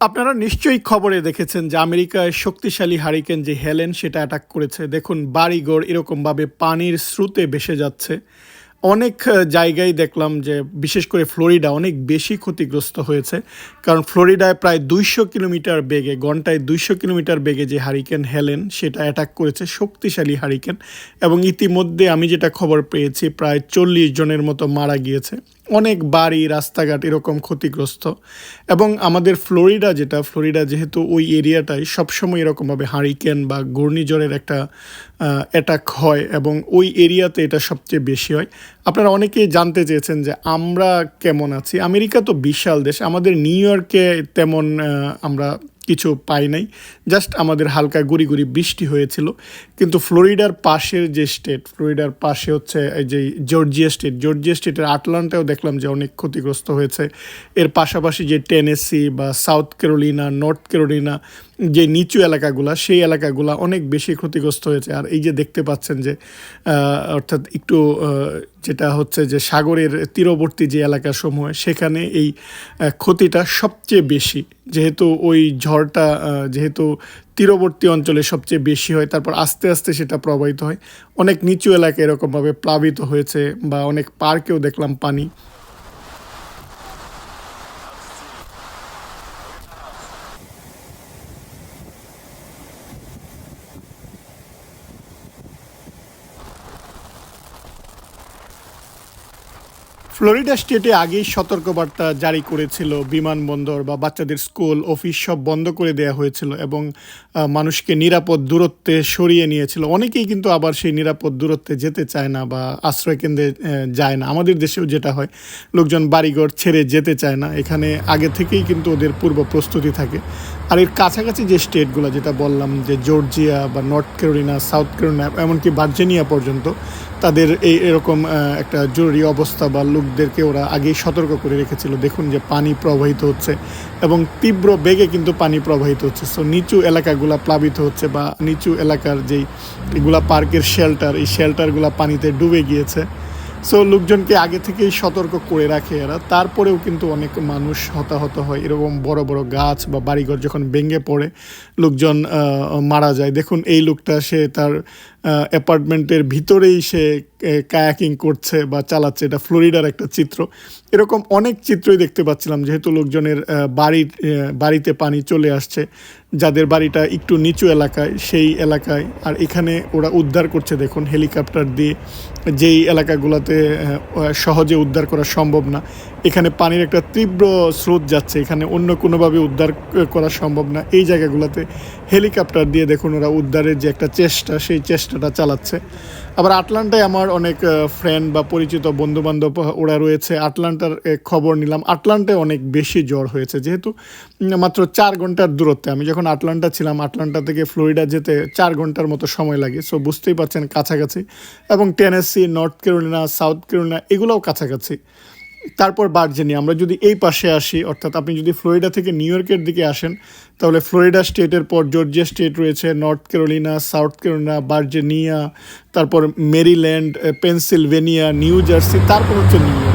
আপনারা নিশ্চয়ই খবরে দেখেছেন যে আমেরিকায় শক্তিশালী হারিকেন যে হেলেন, সেটা অ্যাটাক করেছে। দেখুন, বাড়িঘর এরকমভাবে পানির স্রোতে ভেসে যাচ্ছে। অনেক জায়গায় দেখলাম যে, বিশেষ করে ফ্লোরিডা অনেক বেশি ক্ষতিগ্রস্ত হয়েছে। কারণ ফ্লোরিডায় প্রায় দুইশো কিলোমিটার বেগে, ঘন্টায় দুইশো কিলোমিটার বেগে যে হারিকেন হেলেন, সেটা অ্যাটাক করেছে শক্তিশালী হারিকেন। এবং ইতিমধ্যে আমি যেটা খবর পেয়েছি, প্রায় চল্লিশ জনের মতো মারা গিয়েছে। অনেক বাড়ি, রাস্তাঘাট এরকম ক্ষতিগ্রস্ত। এবং আমাদের ফ্লোরিডা যেটা, ফ্লোরিডা যেহেতু ওই এরিয়াটায় সবসময় এরকমভাবে হারিকেন বা ঘূর্ণিঝড়ের একটা অ্যাটাক হয় এবং ওই এরিয়াতে এটা সবচেয়ে বেশি হয়। আপনারা অনেকেই জানতে চেয়েছেন যে আমরা কেমন আছি। আমেরিকা তো বিশাল দেশ, আমাদের নিউ ইয়র্কে তেমন আমরা কিছু পাই নাই। জাস্ট আমাদের হালকা গুড়ি গুড়ি বৃষ্টি হয়েছিল। কিন্তু ফ্লোরিডার পাশের যে স্টেট ফ্লোরিডার পাশে হচ্ছে এই যে জর্জিয়া স্টেট জর্জিয়া স্টেটের আটলান্টাও দেখলাম যে অনেক ক্ষতিগ্রস্ত হয়েছে। এর পাশাপাশি যে টেনেসি বা সাউথ ক্যারোলিনা নর্থ ক্যারোলিনা যে নিচু এলাকাগুলা, সেই এলাকাগুলা অনেক বেশি ক্ষতিগ্রস্ত হয়েছে। আর এই যে দেখতে পাচ্ছেন যে অর্থাৎ একটু যেটা হচ্ছে যে সাগরের তীরবর্তী যে এলাকাসমূহ, সেখানে এই ক্ষতিটা সবচেয়ে বেশি। যেহেতু ওই ঝড়টা যেহেতু তীরবর্তী অঞ্চলে সবচেয়ে বেশি হয়, তারপর আস্তে আস্তে সেটা প্রবাহিত হয়। অনেক নিচু এলাকায় এরকমভাবে প্লাবিত হয়েছে বা অনেক পার্কেও দেখলাম পানি। ফ্লোরিডা স্টেটে আগেই সতর্কবার্তা জারি করেছিল। বিমানবন্দর বা বাচ্চাদের স্কুল, অফিস সব বন্ধ করে দেওয়া হয়েছিল এবং মানুষকে নিরাপদ দূরত্বে সরিয়ে নিয়েছিল। অনেকেই কিন্তু আবার সেই নিরাপদ দূরত্বে যেতে চায় না বা আশ্রয় কেন্দ্রে যায় না। আমাদের দেশেও যেটা হয়, লোকজন বাড়িঘর ছেড়ে যেতে চায় না। এখানে আগে থেকেই কিন্তু ওদের পূর্ব প্রস্তুতি থাকে। আর এর কাছাকাছি যে স্টেটগুলো, যেটা বললাম যে জর্জিয়া বা নর্থ ক্যারোলিনা, সাউথ ক্যারোলিনা, এমনকি ভার্জিনিয়া পর্যন্ত, তাদের এই এরকম একটা জরুরি অবস্থা বা লোকদেরকে ওরা আগেই সতর্ক করে রেখেছিল, দেখুন যে পানি প্রবাহিত হচ্ছে এবং তীব্র বেগে কিন্তু পানি প্রবাহিত হচ্ছে। সো নিচু এলাকাগুলা প্লাবিত হচ্ছে বা নিচু এলাকার যেই এগুলা পার্কের শেল্টার, এই শেল্টারগুলা পানিতে ডুবে গিয়েছে। সো লোকজনকে আগে থেকেই সতর্ক করে রাখে এরা। তারপরেও কিন্তু অনেক মানুষ হতাহত হয়। এরকম বড় বড় গাছ বা বাড়িঘর যখন ভেঙে পড়ে, লোকজন মারা যায়। দেখুন, এই লোকটা, সে তার অ্যাপার্টমেন্টের ভিতরেই সে কায়াকিং করছে বা চালাচ্ছে। এটা ফ্লোরিডার একটা চিত্র। এরকম অনেক চিত্রই দেখতে পাচ্ছিলাম, যেহেতু লোকজনের বাড়ির বাড়িতে পানি চলে আসছে। যাদের বাড়িটা একটু নিচু এলাকায়, সেই এলাকায়। আর এখানে ওরা উদ্ধার করছে, দেখুন, হেলিকপ্টার দিয়ে। যেই এলাকাগুলোতে সহজে উদ্ধার করা সম্ভব না। এখানে পানির একটা তীব্র স্রোত যাচ্ছে। এখানে অন্য কোনোভাবে উদ্ধার করা সম্ভব না। এই জায়গাগুলোতে হেলিকপ্টার দিয়ে, দেখুন, ওরা উদ্ধারের যে একটা চেষ্টা, সেই চেষ্টাটা চালাচ্ছে। আবার আটলান্টায় আমার অনেক ফ্রেন্ড বা পরিচিত বন্ধু বান্ধব ওরা রয়েছে। আটলান্টার খবর নিলাম। আটলান্টায় অনেক বেশি জ্বর হয়েছে। যেহেতু মাত্র চার ঘণ্টার দূরত্বে। আমি যখন আটলান্টা ছিলাম, আটলান্টা থেকে ফ্লোরিডা যেতে চার ঘণ্টার মতো সময় লাগে। সো বুঝতেই পারছেন, কাছাকাছি। এবং Tennessee, North Carolina South Carolina এগুলোও কাছাকাছি। তারপর বার্জেনি আমরা যদি এই পাশে আসি, অর্থাৎ আপনি যদি ফ্লোরিডা থেকে নিউ ইয়র্কের দিকে আসেন, তাহলে ফ্লোরিডা স্টেটের পর জর্জিয়া স্টেট রয়েছে, North Carolina, South Carolina, Virginia, তারপর মেরিল্যান্ড, পেনসিলভেনিয়া, নিউ জার্সি, তারপর হচ্ছে নিউ ইয়র্ক।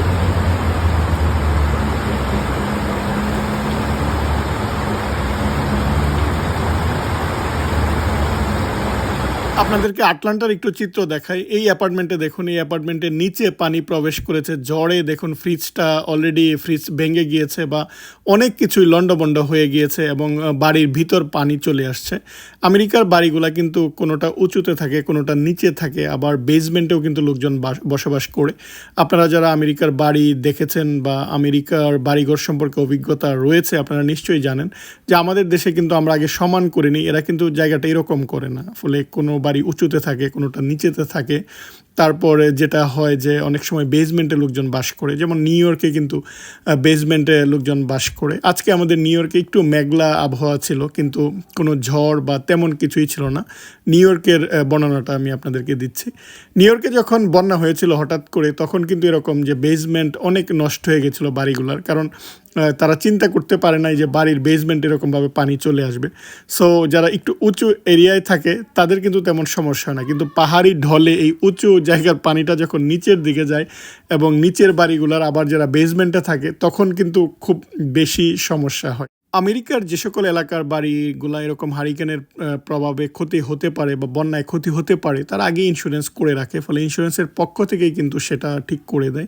আপনাদেরকে আটলান্টার একটু চিত্র দেখাই। এই অ্যাপার্টমেন্টে দেখুন, এই অ্যাপার্টমেন্টের নিচে পানি প্রবেশ করেছে। ঝড়ে দেখুন ফ্রিজটা অলরেডি ফ্রিজ ভেঙে গিয়েছে বা অনেক কিছুই লণ্ডভণ্ড হয়ে গিয়েছে এবং বাড়ির ভিতর পানি চলে আসছে। আমেরিকার বাড়িগুলা কিন্তু কোনোটা উঁচুতে থাকে, কোনোটা নিচে থাকে, আবার বেসমেন্টেও কিন্তু লোকজন বাস- বসবাস করে। আপনারা যারা আমেরিকার বাড়ি দেখেছেন বা আমেরিকার বাড়িঘর সম্পর্কে অভিজ্ঞতা রয়েছে, আপনারা নিশ্চয়ই জানেন যে আমাদের দেশে কিন্তু আমরা আগে সমান করিনি, এরা কিন্তু জায়গাটা এরকম করে না। ফলে কোনো বাড়ি উঁচুতে থাকে কোনোটা নিচেতে থাকে। তারপরে যেটা হয় যে অনেক সময় বেসমেন্টে লোকজন বাস করে, যেমন নিউ ইয়র্কে কিন্তু বেসমেন্টে লোকজন বাস করে। আজকে আমাদের নিউ ইয়র্কে একটু মেঘলা আবহাওয়া ছিল, কিন্তু কোনো ঝড় বা তেমন কিছুই ছিল না। নিউ ইয়র্কের বর্ণনাটা আমি আপনাদেরকে দিচ্ছি। নিউ ইয়র্কে যখন বন্যা হয়েছিল হঠাৎ করে, তখন কিন্তু এরকম যে বেসমেন্ট অনেক নষ্ট হয়ে গেছিল বাড়িগুলোর, কারণ তারা চিন্তা করতে পারে নাই যে বাড়ির বেসমেন্ট এরকমভাবে পানি চলে আসবে। সো যারা একটু উঁচু এরিয়ায় থাকে, তাদের কিন্তু তেমন সমস্যা না। কিন্তু পাহাড়ি ঢলে এই উঁচু জায়গার পানিটা যখন নিচের দিকে যায় এবং নিচের বাড়িগুলোর আবার যারা বেসমেন্টে থাকে, তখন কিন্তু খুব বেশি সমস্যা হয়। আমেরিকার যে সকল এলাকার বাড়িগুলা এরকম হারিকেনের প্রভাবে ক্ষতি হতে পারে বা বন্যায় ক্ষতি হতে পারে, তার আগে ইন্স্যুরেন্স করে রাখে, ফলে ইন্স্যুরেন্সের পক্ষ থেকেই কিন্তু সেটা ঠিক করে দেয়।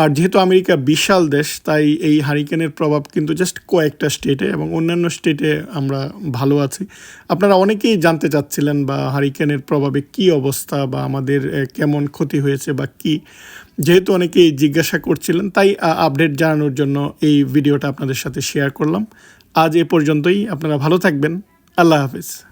আর যেহেতু আমেরিকা বিশাল দেশ, তাই এই হারিকেনের প্রভাব কিন্তু জাস্ট কয়েকটা স্টেটে এবং অন্যান্য স্টেটে আমরা ভালো আছি। আপনারা অনেকেই জানতে চাচ্ছিলেন বা হারিকেনের প্রভাবে কি অবস্থা বা আমাদের কেমন ক্ষতি হয়েছে বা কি? যেহেতু অনেকেই জিজ্ঞাসা করছিলেন, তাই আপডেট জানানোর জন্য এই ভিডিওটা আপনাদের সাথে শেয়ার করলাম। আজ এ পর্যন্তই। আপনারা ভালো থাকবেন। আল্লাহ হাফিজ।